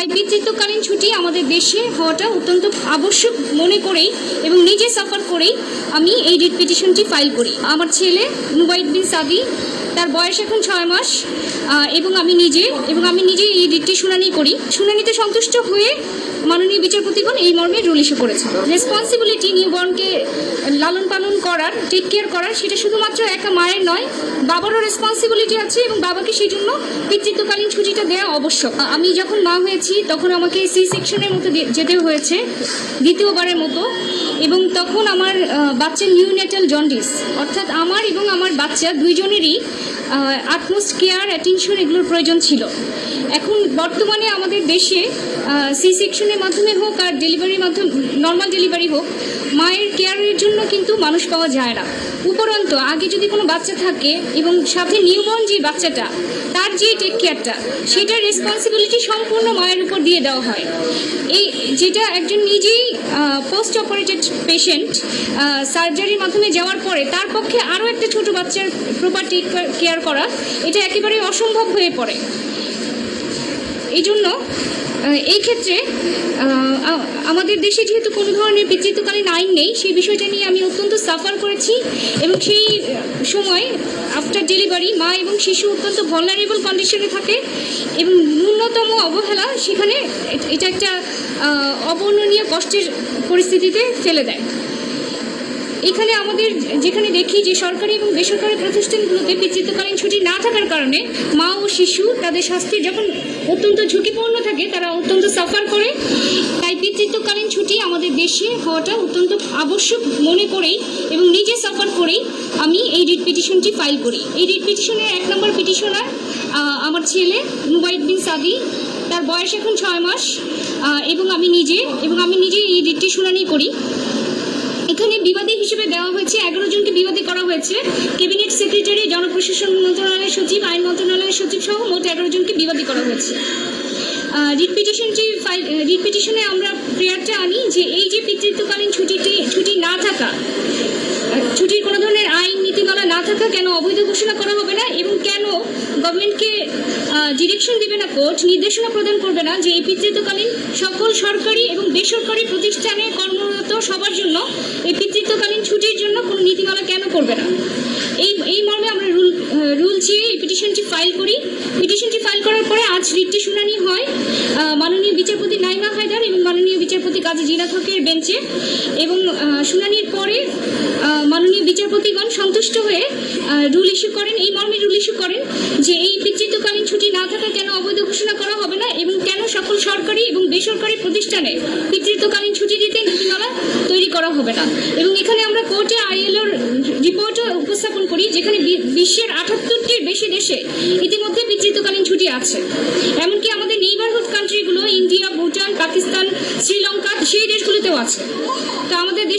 তাই পিতৃত্বকালীন ছুটি আমাদের দেশে হওয়াটা অত্যন্ত আবশ্যক মনে করেই এবং নিজে সাফার করেই আমি এই রিট পিটিশনটি ফাইল করি। আমার ছেলে নুবাইদ বিন সাদি, তার বয়স এখন ছয় মাস এবং আমি নিজে, এবং আমি নিজে এই রিটটি শুনানি করি। শুনানিতে সন্তুষ্ট হয়ে মাননীয় বিচারপতিগণ এই মর্মে রুল ইস্যু করেছে। রেসপন্সিবিলিটি নিউবর্নকে লালন পালন করার টেক কেয়ার করার সেটা শুধুমাত্র একা মায়ের নয় বাবারও রেসপন্সিবিলিটি আছে এবং বাবাকে সেই জন্য পিতৃত্বকালীন ছুটিটা দেওয়া আবশ্যক। আমি যখন মা হয়েছি তখন আমাকে সি সেকশনের মতো যেতে হয়েছে দ্বিতীয়বারের মতো। এবং তখন আমার আহ, বাচ্চার নিউনেটাল জন্ডিস অর্থাৎ আমার এবং আমার বাচ্চা দুইজনেরই আটমোস্ট কেয়ার অ্যাটেনশন এগুলোর প্রয়োজন ছিল। এখন বর্তমানে আমাদের দেশে সি সেকশনের মাধ্যমে হোক আর ডেলিভারির মাধ্যমে নর্মাল ডেলিভারি হোক, মায়ের কেয়ারের জন্য কিন্তু মানুষ পাওয়া যায় না। উপরন্ত, আগে যদি কোনো বাচ্চা থাকে এবং সাথে নিউবর্ন যে বাচ্চাটা, তার যে টেক কেয়ারটা সেটার রেসপন্সিবিলিটি সম্পূর্ণ মায়ের উপর দিয়ে দেওয়া হয়। এই যেটা একজন নিজেই পোস্ট অপারেটেড পেশেন্ট সার্জারির মাধ্যমে যাওয়ার পরে তার পক্ষে আরও একটা ছোট বাচ্চার প্রপার টেক কেয়ার করা, এটা একেবারে অসম্ভব হয়ে পড়ে। এই জন্য এই ক্ষেত্রে আমাদের দেশে যেহেতু কোনো ধরনের পিতৃত্বকালীন আইন নেই, সেই বিষয়টা নিয়ে আমি অত্যন্ত সাফার করেছি এবং সেই সময় আফটার ডেলিভারি মা এবং শিশু অত্যন্ত ভলনারেবল কন্ডিশনে থাকে এবং ন্যূনতম অবহেলা সেখানে এটা একটা অবর্ণনীয় কষ্টের পরিস্থিতিতে ফেলে দেয়। এখানে আমাদের যেখানে দেখি যে সরকারি এবং বেসরকারি প্রতিষ্ঠানগুলোতে পিতৃত্বকালীন ছুটি না থাকার কারণে মা ও শিশু তাদের স্বাস্থ্যের যখন অত্যন্ত ঝুঁকিপূর্ণ থাকে, তারা অত্যন্ত সাফার করে। তাই পিতৃত্বকালীন ছুটি আমাদের দেশে হওয়াটা অত্যন্ত আবশ্যক মনে করেই এবং নিজে সাফার করেই আমি এই রিট পিটিশনটি ফাইল করি। এই রিট পিটিশনের এক নম্বর পিটিশনার আমার ছেলে মুবাইদ বিন সাদি। তার বয়স এখন ছয় মাস এবং আমি নিজে, এবং আমি নিজে এই রিটটি শুনানি করি। এখানে বিবাদী হিসেবে দেওয়া হয়েছে, এগারো জনকে বিবাদী করা হয়েছে। ক্যাবিনেট সেক্রেটারি, জনপ্রশাসন মন্ত্রণালয়ের সচিব, আইন মন্ত্রণালয়ের সচিব সহ মোট এগারো জনকে বিবাদী করা হয়েছে। রিট পিটিশনটি ফাইল রিট পিটিশনে আমরা প্রেয়ারটা আনি যে এই যে পিতৃত্বকালীন ছুটিটি, ছুটি না থাকা ছুটির কোনো ধরনের আইন নীতিমালা না থাকা কেন অবৈধ ঘোষণা করা হবে না এবং কেন গভর্নমেন্টকে ডিরেকশন দেবে না কোর্ট নির্দেশনা প্রদান করবে না যে এই পিতৃত্বকালীন সকল সরকারি এবং বেসরকারি প্রতিষ্ঠানে কর্মরত সবার জন্য এই পিতৃত্বকালীন ছুটির জন্য কোনো নীতিমালা কেন করবে না? এই এই মর্মে আমরা রুল রুল চেয়ে এই পিটিশনটি ফাইল করি। পিটিশনটি ফাইল করার পরে আজ রিটটি শুনানি হয় মাননীয় বিচারপতি নাইমা হায়দার এবং মাননীয় বিচারপতি কাজী জিনাত হকের বেঞ্চে এবং শুনানির পরে মাননীয় বিচারপতিগণ সন্তুষ্ট হয়ে রুল ইস্যু করেন, এই মর্মে রুল ইস্যু করেন যে এই পিতৃত্বকালীন ছুটি না থাকা কেন অবৈধ ঘোষণা করা হবে না এবং কেন সকল সরকারি এবং বেসরকারি প্রতিষ্ঠানে পিতৃত্বকালীন ছুটি দিতে নীতিমালা তৈরি করা হবে না। এবং এখানে আমরা কোর্টে আইএলওর রিপোর্টও উপস্থাপন করি যেখানে বিশ্বের আটাত্তরটির বেশি দেশে ইতিমধ্যে পিতৃত্বকালীন ছুটি আছে। এমনকি আমাদের নেইবারহুড কান্ট্রিগুলো ইন্ডিয়া ভুটান পাকিস্তান শ্রীলঙ্কা সেই দেশগুলোতেও আছে। তো আমাদের দেশে